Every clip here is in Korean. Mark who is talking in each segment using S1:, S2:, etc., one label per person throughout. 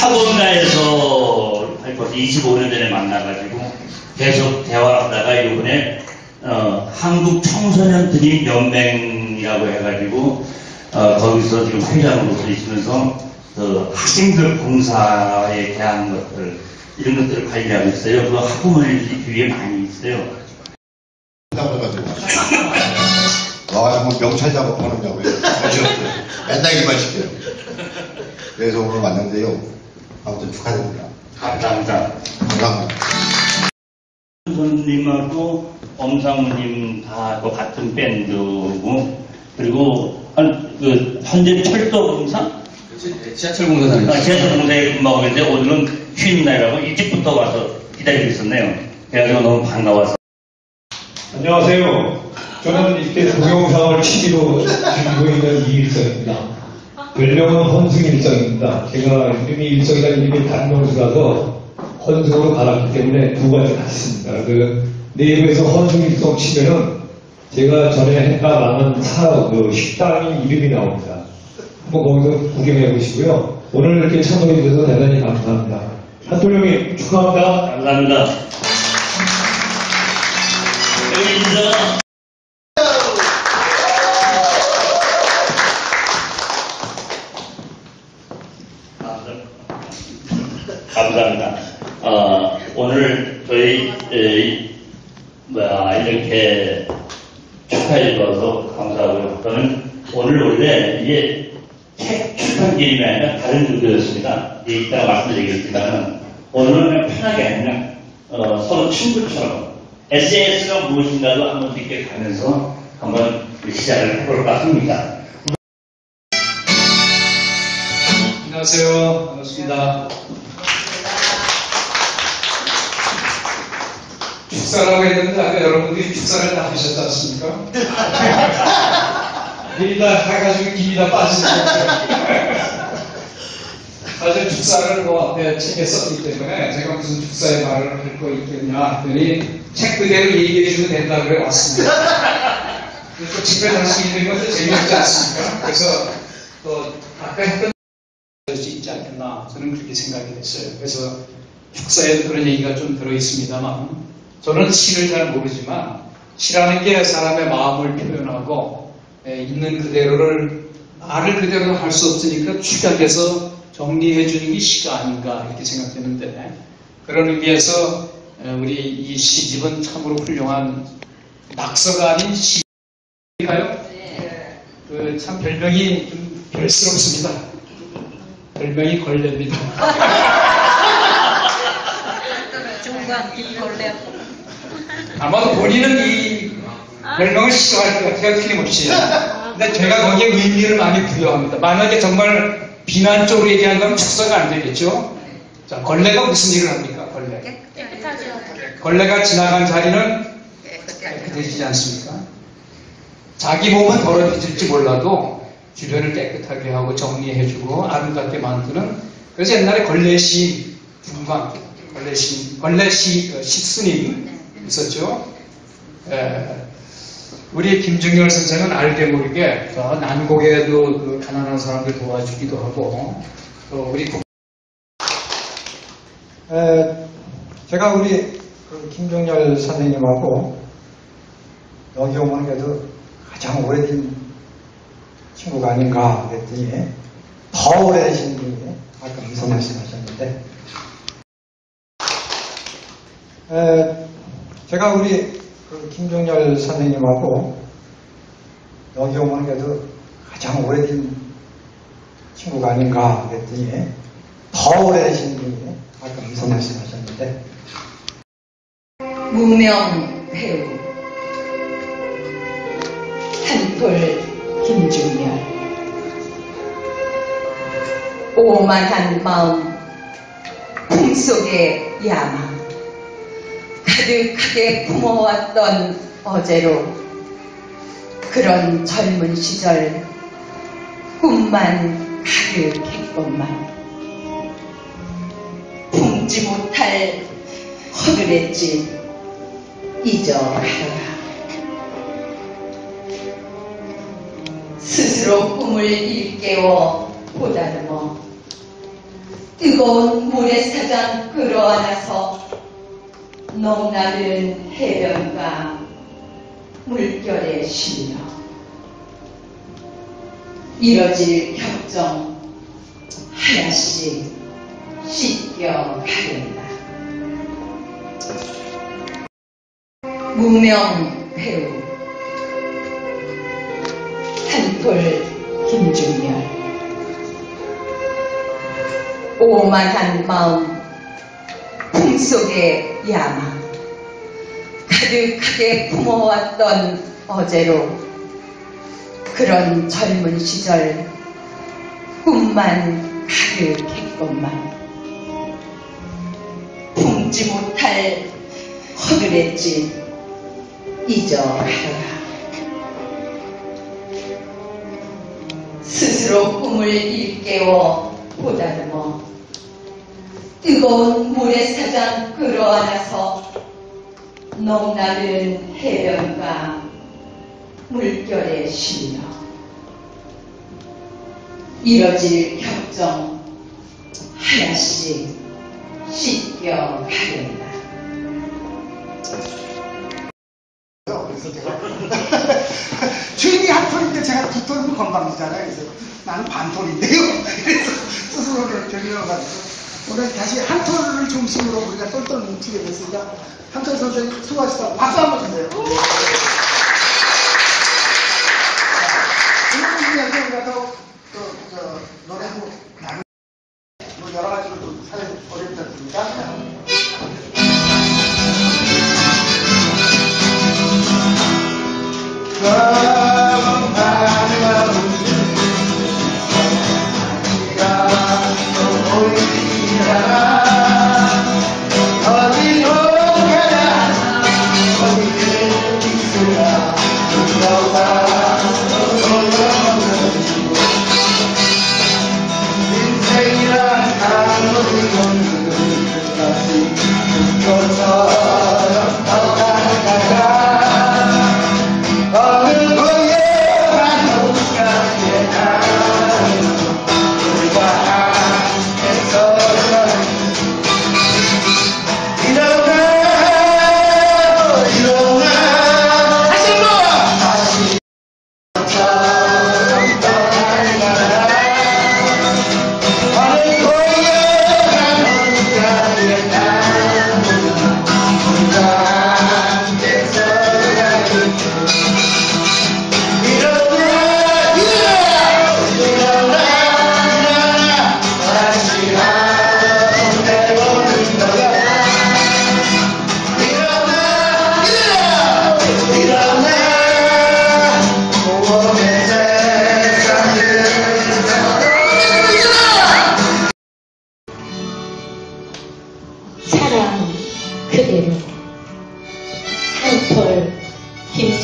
S1: 학원가에서 벌써 25년 전에 만나가지고 계속 대화하다가 이번에 어, 한국 청소년 드림 연맹이라고 해가지고 어, 거기서 지금 회장으로서 있으면서 그 학생들 봉사에 대한 것들 이런 것들을 관리하고 있어요. 그 학부모님 뒤에 많이 있어요.
S2: 잡아가지고 와가지고 뭐 명찰 작업하느냐고 맨날 이만 시켜요. 그래서 오늘 왔는데요. 아무튼 축하드립니다.
S1: 감사합니다.
S2: 감사합니다.
S1: 선생님하고 엄상무님 다그 같은 밴드고 그리고 한, 그 현재 철도 공사
S3: 지하철 공사장이
S1: 아, 지하철 공사에 근무하고 있는데 오늘은 쉬는 날이라고 일찍부터 와서 기다리고 있었네요. 그래가지고 너무 반가워서
S4: 안녕하세요. 저는 이렇게 동영상을 취미로 즐기고 있는 이일성입니다. 별명은 헌승일성입니다. 제가 이름이 일성이라 이름이 단명수라서 헌승으로 갈았기 때문에 두 가지 같습니다. 그 네이버에서 헌승일성 치면은 제가 전에 했다 라는 사, 그 식당이 이름이 나옵니다. 한번 거기서 구경해 보시고요. 오늘 이렇게 참석해 주셔서 대단히 감사합니다. 한돌령님 축하합니다.
S1: 감사합니다. 여기 인사. 감사합니다. 어, 오늘 저희 에, 뭐야 이렇게 축하해 주셔서 감사하고요. 저는 오늘 원래 이게 책 출판 기념이 아니라 다른 주제였습니다. 이제 이따가 말씀드리겠지만 오늘은 그냥 편하게 그냥 어, 서로 친구처럼 SNS가 무엇인가도 한번 이렇게 가면서 한번 시작을 해볼까 합니다.
S3: 안녕하세요. 반갑습니다. 축사라고 했는데 아까 여러분들이 축사를 다 하셨지 않습니까? 일이 다 해가지고 김이 다 빠지는 사실 축사를 뭐 앞에 책에 썼기 때문에 제가 무슨 축사의 말을 할 거 있겠냐 했더니 책 그대로 얘기해 주면 된다 그래 왔습니다. 또 집회할 수 있는 것도 재미없지 않습니까? 그래서 또 아까 했던 수 있지 않겠나 저는 그렇게 생각이 됐어요. 그래서 축사에도 그런 얘기가 좀 들어 있습니다만 저는 시를 잘 모르지만 시라는 게 사람의 마음을 표현하고 에, 있는 그대로를 말을 그대로 할 수 없으니까 축약해서 정리해 주는 게 시가 아닌가 이렇게 생각되는데 그런 의미에서 에, 우리 이 시집은 참으로 훌륭한 낙서가 아닌 시일까요? 그 참 별명이 좀 별스럽습니다. 별명이 걸레입니다.
S5: 중간 뒷걸레
S3: 아마도 본인은 이 별명을 싫어할 것 같아요, 틀림없이. 근데 제가 거기에 의미를 많이 부여합니다. 만약에 정말 비난적으로 얘기한다면 축사가 안 되겠죠? 자, 걸레가 무슨 일을 합니까, 걸레? 걸레가 지나간 자리는 깨끗해지지 않습니까? 자기 몸은 더러워질지 몰라도 주변을 깨끗하게 하고 정리해주고 아름답게 만드는 그래서 옛날에 걸레시 중방 걸레 시 걸레시 어, 식스님 있었죠. 에, 우리 김중열 선생은 알게 모르게 저 난곡에도 그 가난한 사람들 도와주기도 하고 또 우리 국-
S6: 에, 제가 우리 그 김종열 선생님하고 여기 오면 그래도 가장 오래된 친구가 아닌가 그랬더니 더 오래되신 분이 아까 무슨 말씀하셨는데. 에, 제가 우리 그 김종열 선생님하고 여기 오면 그래도 가장 오래된 친구가 아닌가 그랬더니 더 오래되신 분이 아까 무슨 말씀하셨는데?
S7: 무명 배우 한톨 김중열 오만한 마음 품속의 야망 가득하게 품어왔던 어제로 그런 젊은 시절 꿈만 가득했건만 품지 못할 허들의 집 잊어가더라. 스스로 꿈을 일깨워 보다듬어 뜨거운 모래사장 끌어안아서 넘나는 해변가 물결에 실려 이뤄질 협정 하나씩 씻겨 가련다. 무명 배우 한톨 김중열 오만한 마음 품속의 야망 가득하게 품어왔던 어제로 그런 젊은 시절 꿈만 가득했건만 품지 못할 집 잊어가라. 스스로 꿈을 일깨워 보다듬어 뜨거운 모래사장 끌어안아서 넘나는 해변가 물결에 실려 이뤄질 협정 하나씩 씻겨 가련다.
S8: 그래서 제가 주인이 한 톤인데 제가 두 톤이면 건방지잖아요. 그래서 나는 반 톤인데요. 그래서 스스로를 들려가지고 오늘 다시 한 톤을 중심으로 우리가 똘똘 뭉치게 됐으니까 한톤 선생님 수고하셨다. 박수 한번 주세요. 이런 분야에서 우리가 또, 또, 저, 노래 한곡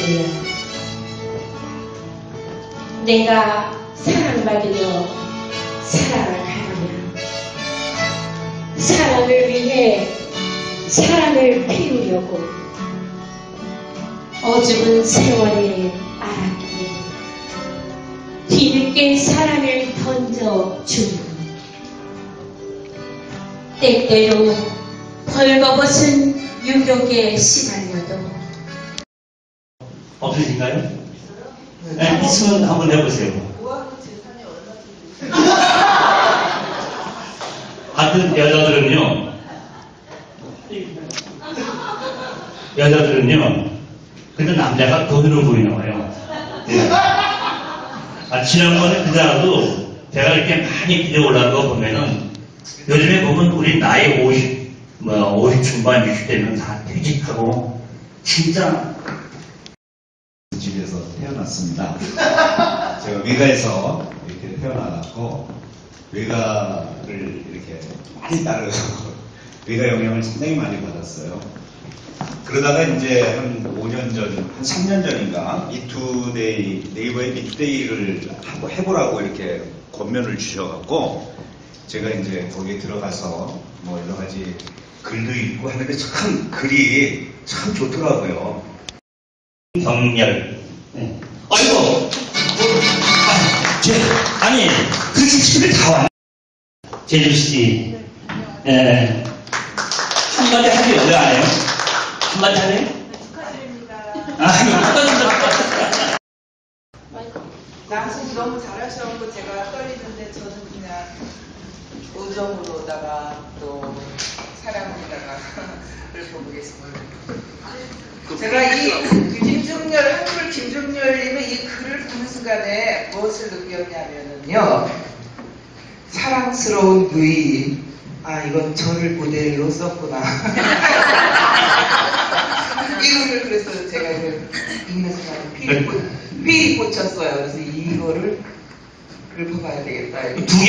S9: 김소리야 내가 사랑을 하려면 사랑을 위해 사랑을 피우려고 어줍은 세월에 알았기에 뒤늦게 사랑을 던져 주는 때때로 벌거벗은 유혹에 시달려도
S1: 없으신가요? 네, 있으면 한번 해보세요. 같은 여자들은요, 여자들은요, 근데 남자가 돈으로 보이나 봐요. 예. 아, 지난번에 그자도 제가 이렇게 많이 기대 올라간 거 보면은 요즘에 보면 우리 나이 50, 뭐, 50 중반, 60대면 다 퇴직하고 진짜
S10: 집에서 태어났습니다. 제가 외가에서 이렇게 태어나갖고 외가를 이렇게 많이 따르고 외가 영향을 상당히 많이 받았어요. 그러다가 이제 한 5년 전, 한 3년 전인가 미투데이 네이버에 미투데이를 한번 해보라고 이렇게 권면을 주셔갖고 제가 이제 거기에 들어가서 뭐 여러 가지 글도 읽고 하는데 참 글이 참 좋더라고요.
S1: 경렬. 네. 아이고, 뭐, 아, 제, 아니, 그 집에 다 왔네. 제주 씨. 예. 한마디 하기 왜 안 해요? 한마디 하네요? 축하드립니다. 아, 축하드립니다.
S11: 낭송 너무 잘하셔서 제가 떨리는데 저는 그냥 우정으로다가 또 사랑으로다가 를 보겠습니다. 제가 이 김중렬 한글 김중렬님의 이 글을 보는 순간에 무엇을 느꼈냐면은요. 사랑스러운 누이 아 이건 저를 모델로 썼구나. 이거를 그래서 제가 이걸 읽는 순간에 피리, 꽂- 피리 꽂혔어요. 그래서 이거를 글 봐봐야 되겠다.
S1: 두 개.